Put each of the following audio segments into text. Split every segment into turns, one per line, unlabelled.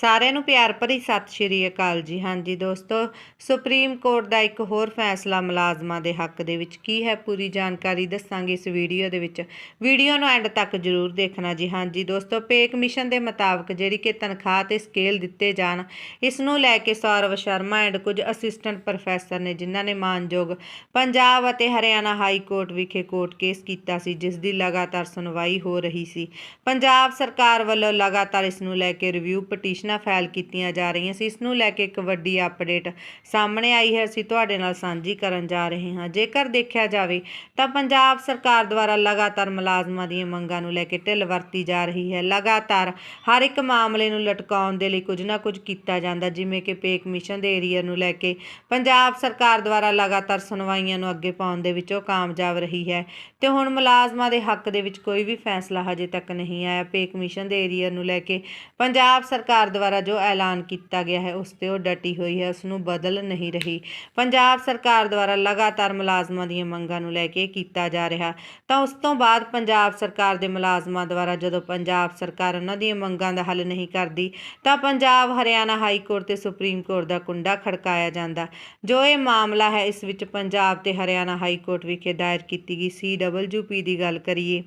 ਸਾਰਿਆਂ ਨੂੰ ਪਿਆਰ ਭਰੀ ਸਤਿ ਸ਼੍ਰੀ ਅਕਾਲ ਜੀ। ਹਾਂਜੀ ਦੋਸਤੋ, ਸੁਪਰੀਮ ਕੋਰਟ ਦਾ ਇੱਕ ਹੋਰ ਫੈਸਲਾ ਮੁਲਾਜ਼ਮਾਂ ਦੇ ਹੱਕ ਦੇ ਵਿੱਚ ਕੀ ਹੈ ਪੂਰੀ ਜਾਣਕਾਰੀ ਦੱਸਾਂਗੇ ਇਸ ਵੀਡੀਓ ਦੇ ਵਿੱਚ। ਵੀਡੀਓ ਨੂੰ ਐਂਡ ਤੱਕ ਜਰੂਰ ਦੇਖਣਾ ਜੀ। ਹਾਂਜੀ ਦੋਸਤੋ, ਪੇ ਕਮਿਸ਼ਨ ਦੇ ਮੁਤਾਬਕ ਜਿਹੜੀ ਕਿ ਤਨਖਾਹ ਤੇ ਸਕੇਲ ਦਿੱਤੇ ਜਾਣ, ਇਸ ਨੂੰ ਲੈ ਕੇ ਸੌਰਵ ਸ਼ਰਮਾ ਐਂਡ ਕੁਝ ਅਸਿਸਟੈਂਟ ਪ੍ਰੋਫੈਸਰ ਨੇ, ਜਿਨ੍ਹਾਂ ਨੇ ਮਾਨਯੋਗ ਪੰਜਾਬ ਅਤੇ ਹਰਿਆਣਾ ਹਾਈ ਕੋਰਟ ਵਿਖੇ ਕੋਰਟ ਕੇਸ ਕੀਤਾ ਸੀ, ਜਿਸ ਦੀ ਲਗਾਤਾਰ ਸੁਣਵਾਈ ਹੋ ਰਹੀ ਸੀ। ਪੰਜਾਬ ਸਰਕਾਰ ਵੱਲੋਂ ਲਗਾਤਾਰ ਇਸ ਨੂੰ ਲੈ ਕੇ ਰਿਵਿਊ ਪਟੀਸ਼ਨ ਫਾਈਲ ਕੀਤੀਆਂ ਜਾ ਰਹੀਆਂ ਸੀ। ਇਸ ਨੂੰ ਲੈ ਕੇ ਇੱਕ ਵੱਡੀ ਅਪਡੇਟ ਸਾਹਮਣੇ ਆਈ ਹੈ। ਅਸੀਂ ਤੁਹਾਡੇ ਨਾਲ ਸਾਂਝੀ ਕਰਨ ਜਾ ਰਹੇ ਹਾਂ। ਜੇਕਰ ਦੇਖਿਆ ਜਾਵੇ ਤਾਂ ਪੰਜਾਬ ਸਰਕਾਰ ਦੁਆਰਾ ਲਗਾਤਾਰ ਮੁਲਾਜ਼ਮਾਂ ਦੀਆਂ ਮੰਗਾਂ ਨੂੰ ਲੈ ਕੇ ਢਿੱਲ ਵਰਤੀ ਜਾ ਰਹੀ ਹੈ। ਲਗਾਤਾਰ ਹਰ ਇੱਕ ਮਾਮਲੇ ਨੂੰ ਲਟਕਾਉਣ ਦੇ ਲਈ ਕੁਝ ਨਾ ਕੁਝ ਕੀਤਾ ਜਾਂਦਾ, ਜਿਵੇਂ ਕਿ ਪੇ ਕਮਿਸ਼ਨ ਦੇ ਏਰੀਆ ਨੂੰ ਲੈ ਕੇ ਪੰਜਾਬ ਸਰਕਾਰ ਦੁਆਰਾ ਲਗਾਤਾਰ ਸੁਣਵਾਈਆਂ ਨੂੰ ਅੱਗੇ ਪਾਉਣ ਦੇ ਵਿੱਚ ਉਹ ਕਾਮਯਾਬ ਰਹੀ ਹੈ। ਤੇ ਹੁਣ ਮੁਲਾਜ਼ਮਾਂ ਦੇ ਹੱਕ ਦੇ ਵਿੱਚ ਕੋਈ ਵੀ ਫੈਸਲਾ ਹਜੇ ਤੱਕ ਨਹੀਂ ਆਇਆ। ਪੇ ਕਮਿਸ਼ਨ ਦੇ ਏਰੀਆ ਨੂੰ ਲੈ ਕੇ ਪੰਜਾਬ ਸਰਕਾਰ ਦੁਆਰਾ ਜੋ ਐਲਾਨ ਕੀਤਾ ਗਿਆ ਹੈ, ਉਸ ਤੇ ਉਹ ਡਟੀ ਹੋਈ ਹੈ, ਉਸ ਨੂੰ ਬਦਲ ਨਹੀਂ ਰਹੀ। ਪੰਜਾਬ ਸਰਕਾਰ ਦੁਆਰਾ ਲਗਾਤਾਰ ਮੁਲਾਜ਼ਮਾਂ ਦੀਆਂ ਮੰਗਾਂ ਨੂੰ ਲੈ ਕੇ ਕੀਤਾ ਜਾ ਰਿਹਾ। ਤਾਂ ਉਸ ਤੋਂ ਬਾਅਦ ਪੰਜਾਬ ਸਰਕਾਰ ਦੇ ਮੁਲਾਜ਼ਮਾਂ ਦੁਆਰਾ ਜਦੋਂ ਪੰਜਾਬ ਸਰਕਾਰ ਉਹਨਾਂ ਦੀਆਂ ਮੰਗਾਂ ਦਾ ਹੱਲ ਨਹੀਂ ਕਰਦੀ, ਤਾਂ ਪੰਜਾਬ, ਹਰਿਆਣਾ ਹਾਈ ਕੋਰਟ ਤੇ ਸੁਪਰੀਮ ਕੋਰਟ ਦਾ ਕੁੰਡਾ ਖੜਕਾਇਆ ਜਾਂਦਾ। ਜੋ ਇਹ ਮਾਮਲਾ ਹੈ, ਇਸ ਵਿੱਚ ਪੰਜਾਬ ਤੇ ਹਰਿਆਣਾ ਹਾਈ ਕੋਰਟ ਵਿਖੇ ਦਾਇਰ ਕੀਤੀ ਗਈ ਸੀਡਬਲਯੂਪੀ ਦੀ ਗੱਲ ਕਰੀਏ।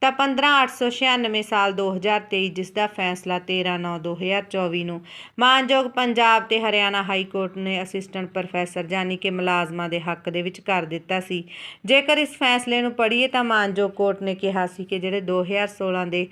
ਤਾਂ 15896 ਸਾਲ 2023 ਜਿਸ ਦਾ ਫੈਸਲਾ 13/9/2024 ਨੂੰ ਮਾਨਯੋਗ ਪੰਜਾਬ ਤੇ ਹਰਿਆਣਾ ਹਾਈ ਕੋਰਟ ਨੇ ਅਸਿਸਟੈਂਟ ਪ੍ਰੋਫੈਸਰ ਜਾਨੀ ਕਿ ਮੁਲਾਜ਼ਮਾਂ ਦੇ ਹੱਕ ਦੇ ਵਿੱਚ ਕਰ ਦਿੱਤਾ ਸੀ। ਜੇਕਰ ਇਸ ਫੈਸਲੇ ਨੂੰ ਪੜ੍ਹੀਏ ਤਾਂ ਮਾਨਯੋਗ ਕੋਰਟ ਨੇ ਕਿਹਾ ਸੀ ਕਿ ਜਿਹੜੇ 2016 ਦੇ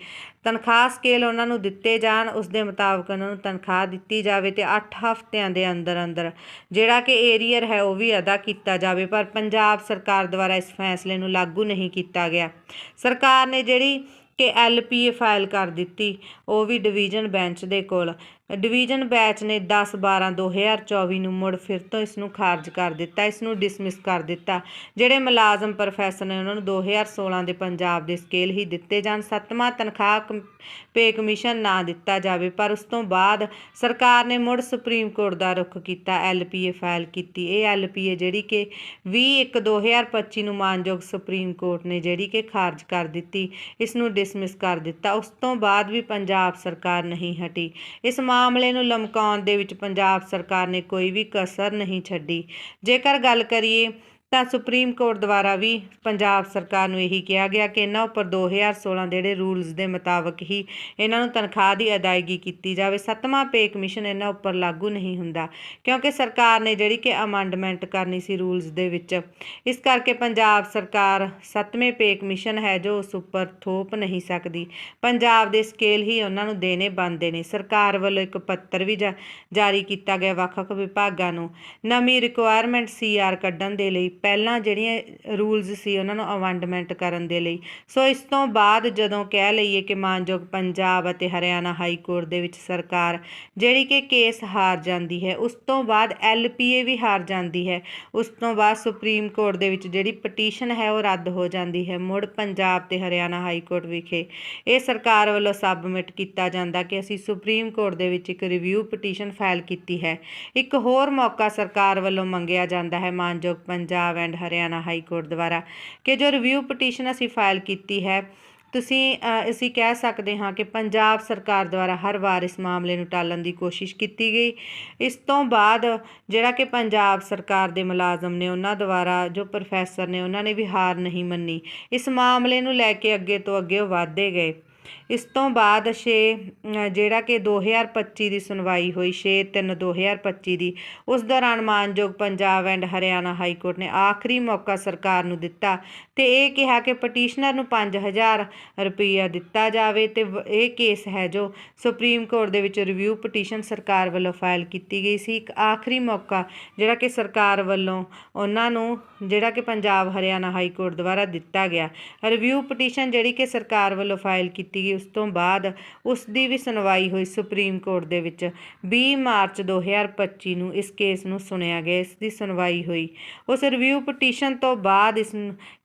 ਤਨਖਾਹ ਸਕੇਲ ਉਹਨਾਂ ਨੂੰ ਦਿੱਤੇ ਜਾਣ, ਉਸ ਦੇ ਮੁਤਾਬਕ ਉਹਨਾਂ ਨੂੰ ਤਨਖਾਹ ਦਿੱਤੀ ਜਾਵੇ ਤੇ 8 ਹਫ਼ਤਿਆਂ ਦੇ ਅੰਦਰ ਅੰਦਰ ਜਿਹੜਾ ਕਿ ਏਰੀਅਰ ਹੈ ਉਹ ਵੀ ਅਦਾ ਕੀਤਾ ਜਾਵੇ, ਪਰ ਪੰਜਾਬ ਸਰਕਾਰ ਦੁਆਰਾ ਇਸ ਫੈਸਲੇ ਨੂੰ ਲਾਗੂ ਨਹੀਂ ਕੀਤਾ ਗਿਆ। ਸਰਕਾਰ ਨੇ ਜਿਹੜੀ ਕਿ ਐਲਪੀਏ ਫਾਈਲ ਕਰ ਦਿੱਤੀ, ਉਹ ਵੀ ਡਿਵੀਜ਼ਨ ਬੈਂਚ ਦੇ ਕੋਲ। ਡਿਵੀਜ਼ਨ ਬੈਂਚ ਨੇ 10 12 2024 ਨੂੰ ਮੁੜ ਫਿਰ ਤੋਂ ਇਸ ਨੂੰ ਖਾਰਜ ਕਰ ਦਿੱਤਾ ਇਸ ਨੂੰ ਡਿਸਮਿਸ ਕਰ ਦਿੱਤਾ, ਜਿਹੜੇ ਮੁਲਾਜ਼ਮ ਪ੍ਰੋਫੈਸਰ ਨੇ ਉਹਨਾਂ ਨੂੰ 2016 ਦੇ ਪੰਜਾਬ ਦੇ ਸਕੇਲ ਹੀ ਦਿੱਤੇ ਜਾਣ, ਸੱਤਵਾਂ ਤਨਖਾਹ ਕਮ- ਪੇ ਕਮਿਸ਼ਨ ਨਾ ਦਿੱਤਾ ਜਾਵੇ, ਪਰ ਉਸ ਤੋਂ ਬਾਅਦ ਸਰਕਾਰ ਨੇ ਮੁੜ ਸੁਪਰੀਮ ਕੋਰਟ ਦਾ ਰੁਖ ਕੀਤਾ, ਐਲਪੀਏ ਫਾਈਲ ਕੀਤੀ, ਇਹ ਐਲਪੀਏ ਜਿਹੜੀ ਕਿ 20 1 2025 ਨੂੰ ਮਾਨਯੋਗ ਸੁਪਰੀਮ ਕੋਰਟ ਨੇ ਜਿਹੜੀ ਕਿ ਖਾਰਜ ਕਰ ਦਿੱਤੀ ਇਸ ਨੂੰ ਡਿਸਮਿਸ ਕਰ ਦਿੱਤਾ, ਉਸ ਤੋਂ ਬਾਅਦ ਵੀ ਪੰਜਾਬ ਸਰਕਾਰ ਨਹੀਂ ਹਟੀ, ਇਸ ਮਾਮਲੇ ਮਾਮਲੇ ਨੂੰ ਲਮਕਾਉਣ ਦੇ ਵਿੱਚ ਪੰਜਾਬ ਸਰਕਾਰ ਨੇ ਕੋਈ ਵੀ ਕਸਰ ਨਹੀਂ ਛੱਡੀ। ਜੇਕਰ ਗੱਲ ਕਰੀਏ ਤਾਂ ਸੁਪਰੀਮ ਕੋਰਟ ਦੁਆਰਾ ਵੀ ਪੰਜਾਬ ਸਰਕਾਰ ਨੂੰ ਇਹੀ ਕਿਹਾ ਗਿਆ ਕਿ ਇਹਨਾਂ ਉੱਪਰ 2016 ਦੇ ਜਿਹੜੇ ਰੂਲਸ ਦੇ ਮੁਤਾਬਕ ਹੀ ਇਹਨਾਂ ਨੂੰ ਤਨਖਾਹ ਦੀ ਅਦਾਇਗੀ ਕੀਤੀ ਜਾਵੇ। ਸੱਤਵਾਂ ਪੇ ਕਮਿਸ਼ਨ ਇਹਨਾਂ ਉੱਪਰ ਲਾਗੂ ਨਹੀਂ ਹੁੰਦਾ ਕਿਉਂਕਿ ਸਰਕਾਰ ਨੇ ਜਿਹੜੀ ਕਿ ਅਮੈਂਡਮੈਂਟ ਕਰਨੀ ਸੀ ਰੂਲਸ ਦੇ ਵਿੱਚ, ਇਸ ਕਰਕੇ ਪੰਜਾਬ ਸਰਕਾਰ ਸੱਤਵੇਂ ਪੇ ਕਮਿਸ਼ਨ ਹੈ ਜੋ ਉਸ ਉੱਪਰ ਥੋਪ ਨਹੀਂ ਸਕਦੀ। ਪੰਜਾਬ ਦੇ ਸਕੇਲ ਹੀ ਉਹਨਾਂ ਨੂੰ ਦੇਣੇ ਬਣਦੇ ਨੇ। ਸਰਕਾਰ ਵੱਲੋਂ ਇੱਕ ਪੱਤਰ ਵੀ ਜਾ- ਜਾਰੀ ਕੀਤਾ ਗਿਆ ਵੱਖ-ਵੱਖ ਵਿਭਾਗਾਂ ਨੂੰ। ਨਵੀਂ ਰਿਕੁਆਇਰਮੈਂਟ ਸੀਆਰ ਕੱਢਣ ਦੇ ਲਈ ਪਹਿਲਾਂ ਜਿਹੜੀਆਂ ਰੂਲਸ ਸੀ ਉਹਨਾਂ ਨੂੰ ਅਮੈਂਡਮੈਂਟ ਕਰਨ ਦੇ ਲਈ। ਸੋ ਇਸ ਤੋਂ ਬਾਅਦ ਜਦੋਂ ਕਹਿ ਲਈਏ ਕਿ ਮਾਨਯੋਗ ਪੰਜਾਬ ਅਤੇ ਹਰਿਆਣਾ ਹਾਈ ਕੋਰਟ ਦੇ ਵਿੱਚ ਸਰਕਾਰ ਜਿਹੜੀ ਕਿ ਕੇਸ ਹਾਰ ਜਾਂਦੀ ਹੈ, ਉਸ ਤੋਂ ਬਾਅਦ ਐਲਪੀਏ ਵੀ ਹਾਰ ਜਾਂਦੀ ਹੈ। ਉਸ ਤੋਂ ਬਾਅਦ ਸੁਪਰੀਮ ਕੋਰਟ ਦੇ ਵਿੱਚ ਜਿਹੜੀ ਪਟੀਸ਼ਨ ਹੈ ਉਹ ਰੱਦ ਹੋ ਜਾਂਦੀ ਹੈ ਮੁੜ ਪੰਜਾਬ ਤੇ ਹਰਿਆਣਾ ਹਾਈ ਕੋਰਟ ਵਿਖੇ। ਇਹ ਸਰਕਾਰ ਵੱਲੋਂ ਸਬਮਿਟ ਕੀਤਾ ਜਾਂਦਾ ਕਿ ਅਸੀਂ ਸੁਪਰੀਮ ਕੋਰਟ ਦੇ ਵਿੱਚ ਇੱਕ ਰਿਵਿਊ ਪਟੀਸ਼ਨ ਫਾਈਲ ਕੀਤੀ ਹੈ। ਇੱਕ ਹੋਰ ਮੌਕਾ ਸਰਕਾਰ ਵੱਲੋਂ ਮੰਗਿਆ ਜਾਂਦਾ ਹੈ ਮਾਨਯੋਗ Punjab and Haryana high court ਦੁਆਰਾ ਕਿ ਜੋ ਰਿਵਿਊ ਪਟੀਸ਼ਨ ਅਸੀਂ ਫਾਈਲ ਕੀਤੀ ਹੈ, ਤੁਸੀਂ ਅਸੀਂ ਕਹਿ ਸਕਦੇ ਹਾਂ ਕਿ ਪੰਜਾਬ ਸਰਕਾਰ ਦੁਆਰਾ ਹਰ ਵਾਰ ਇਸ ਮਾਮਲੇ ਨੂੰ ਟਾਲਣ ਦੀ ਕੋਸ਼ਿਸ਼ ਕੀਤੀ ਗਈ। ਇਸ ਤੋਂ ਬਾਅਦ ਜਿਹੜਾ ਕਿ ਪੰਜਾਬ ਸਰਕਾਰ ਦੇ ਮੁਲਾਜ਼ਮ ਨੇ, ਉਹਨਾਂ ਦੁਆਰਾ ਜੋ ਪ੍ਰੋਫੈਸਰ ਨੇ, ਉਹਨਾਂ ਨੇ ਵੀ ਹਾਰ ਨਹੀਂ ਮੰਨੀ। ਇਸ ਮਾਮਲੇ ਨੂੰ ਲੈ ਕੇ ਅੱਗੇ ਤੋਂ ਅੱਗੇ ਉਹ ਵਧਦੇ ਗਏ। ਇਸ ਤੋਂ ਬਾਅਦ 6 ਜਿਹੜਾ ਕਿ 2025 ਦੀ ਸੁਣਵਾਈ ਹੋਈ 6 3 2025 ਦੀ, ਉਸ ਦੌਰਾਨ ਮਾਨਯੋਗ Punjab and Haryana high court ਨੇ ਆਖਰੀ ਮੌਕਾ ਸਰਕਾਰ ਨੂੰ ਦਿੱਤਾ ਤੇ ਇਹ ਕਿਹਾ ਕਿ ਪਟੀਸ਼ਨਰ ਨੂੰ 5000 ਰੁਪਈਆ ਦਿੱਤਾ ਜਾਵੇ ਤੇ ਵ- ਇਹ ਕੇਸ ਹੈ ਜੋ ਸੁਪਰੀਮ ਕੋਰਟ ਦੇ ਵਿੱਚ ਰਿਵਿਊ ਪਟੀਸ਼ਨ ਸਰਕਾਰ ਵੱਲੋਂ ਫਾਈਲ ਕੀਤੀ ਗਈ ਸੀ। ਇੱਕ ਆਖਰੀ ਮੌਕਾ ਜਿਹੜਾ ਕਿ ਸਰਕਾਰ ਵੱਲੋਂ ਉਹਨਾਂ ਨੂੰ, ਜਿਹੜਾ ਕਿ ਪੰਜਾਬ ਹਰਿਆਣਾ ਹਾਈ ਕੋਰਟ ਦੁਆਰਾ ਦਿੱਤਾ ਗਿਆ। ਰਿਵਿਊ ਪਟੀਸ਼ਨ ਜਿਹੜੀ ਕਿ ਸਰਕਾਰ ਵੱਲੋਂ ਫਾਈਲ ਕੀਤੀ ਗਈ, ਉਸ ਤੋਂ ਬਾਅਦ ਉਸ ਦੀ ਵੀ ਸੁਣਵਾਈ ਹੋਈ ਸੁਪਰੀਮ ਕੋਰਟ ਦੇ ਵਿੱਚ। 20 ਮਾਰਚ 2025 ਨੂੰ ਇਸ ਕੇਸ ਨੂੰ ਸੁਣਿਆ ਗਿਆ, ਇਸ ਦੀ ਸੁਣਵਾਈ ਹੋਈ। ਉਸ ਰਿਵਿਊ ਪਟੀਸ਼ਨ ਤੋਂ ਬਾਅਦ ਇਸ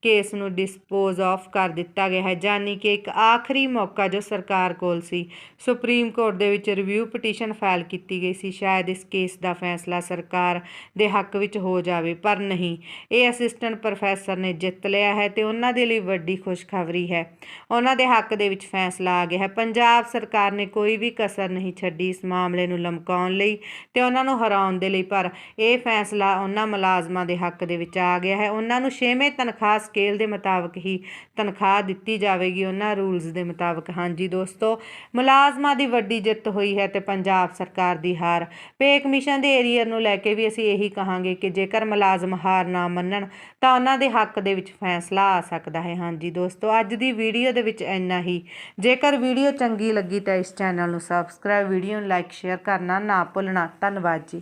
ਕੇਸ ਨੂੰ ਡਿਸਪੋਜ਼ ਆਫ ਕਰ ਦਿੱਤਾ ਗਿਆ ਹੈ ਜਾਨੀ ਕਿ ਇੱਕ ਆਖਰੀ ਮੌਕਾ ਜੋ ਸਰਕਾਰ ਕੋਲ ਸੀ, ਸੁਪਰੀਮ ਕੋਰਟ ਦੇ ਵਿੱਚ ਰਿਵਿਊ ਪਟੀਸ਼ਨ ਫਾਈਲ ਕੀਤੀ ਗਈ ਸੀ, ਸ਼ਾਇਦ ਇਸ ਕੇਸ ਦਾ ਫੈਸਲਾ ਸਰਕਾਰ ਦੇ ਹੱਕ ਵਿੱਚ ਹੋ ਜਾਵੇ, ਪਰ ਨਹੀਂ। ਇਹ ਅਸਿਸਟੈਂਟ ਪ੍ਰੋਫੈਸਰ ਨੇ ਜਿੱਤ ਲਿਆ ਹੈ ਤੇ ਉਹਨਾਂ ਦੇ ਲਈ ਵੱਡੀ ਖੁਸ਼ਖਬਰੀ ਹੈ। ਉਹਨਾਂ ਦੇ ਹੱਕ ਦੇ ਵਿੱਚ ਫੈਸਲਾ ਆ ਗਿਆ ਹੈ। ਪੰਜਾਬ ਸਰਕਾਰ ਨੇ ਕੋਈ ਵੀ ਕਸਰ ਨਹੀਂ ਛੱਡੀ ਇਸ ਮਾਮਲੇ ਨੂੰ ਲਮਕਾਉਣ ਲਈ ਤੇ ਉਹਨਾਂ ਨੂੰ ਹਰਾਉਣ ਦੇ ਲਈ, ਪਰ ਇਹ ਫੈਸਲਾ ਉਹਨਾਂ ਮੁਲਾਜ਼ਮਾਂ ਦੇ ਹੱਕ ਦੇ ਵਿੱਚ ਆ ਗਿਆ ਹੈ। ਉਹਨਾਂ ਨੂੰ 6ਵੇਂ ਤਨਖਾਹ ਸਕੇਲ ਦੇ ਮੁਤਾਬਕ ਹੀ ਤਨਖਾਹ ਦਿੱਤੀ ਜਾਵੇਗੀ। ਉਹਨਾਂ ਰੂਲਸ ਦੇ ਮੁਤਾਬਕ, ਹਾਂਜੀ ਦੋਸਤੋ, ਮੁਲਾਜ਼ਮਾਂ ਦੀ ਵੱਡੀ ਜਿੱਤ ਹੋਈ ਹੈ ਤੇ ਪੰਜਾਬ ਸਰਕਾਰ ਦੀ ਹਾਰ। ਪੇ ਕਮਿਸ਼ਨ ਦੇ ਏਰੀਅਰ ਨੂੰ ਲੈ ਕੇ ਵੀ ਅਸੀਂ ਇਹੀ ਕਹਾਂਗੇ ਕਿ ਜੇਕਰ ਮੁਲਾਜ਼ਮ ਹਾਰ ਨਾ ਮੰਨਣ, ਤਾਂ ਉਹਨਾਂ ਦੇ ਹੱਕ ਦੇ ਵਿੱਚ ਫੈਸਲਾ ਆ ਸਕਦਾ ਹੈ। ਹਾਂਜੀ ਦੋਸਤੋ, ਅੱਜ ਦੀ ਵੀਡੀਓ ਦੇ ਵਿੱਚ ਇੰਨਾ ਹੀ। ਜੇਕਰ ਵੀਡੀਓ ਚੰਗੀ ਲੱਗੀ ਤਾਂ ਇਸ ਚੈਨਲ ਨੂੰ ਸਬਸਕ੍ਰਾਈਬ ਵੀਡੀਓ ਨੂੰ ਲਾਈਕ ਸ਼ੇਅਰ ਕਰਨਾ ਨਾ ਭੁੱਲਣਾ। ਧੰਨਵਾਦ ਜੀ।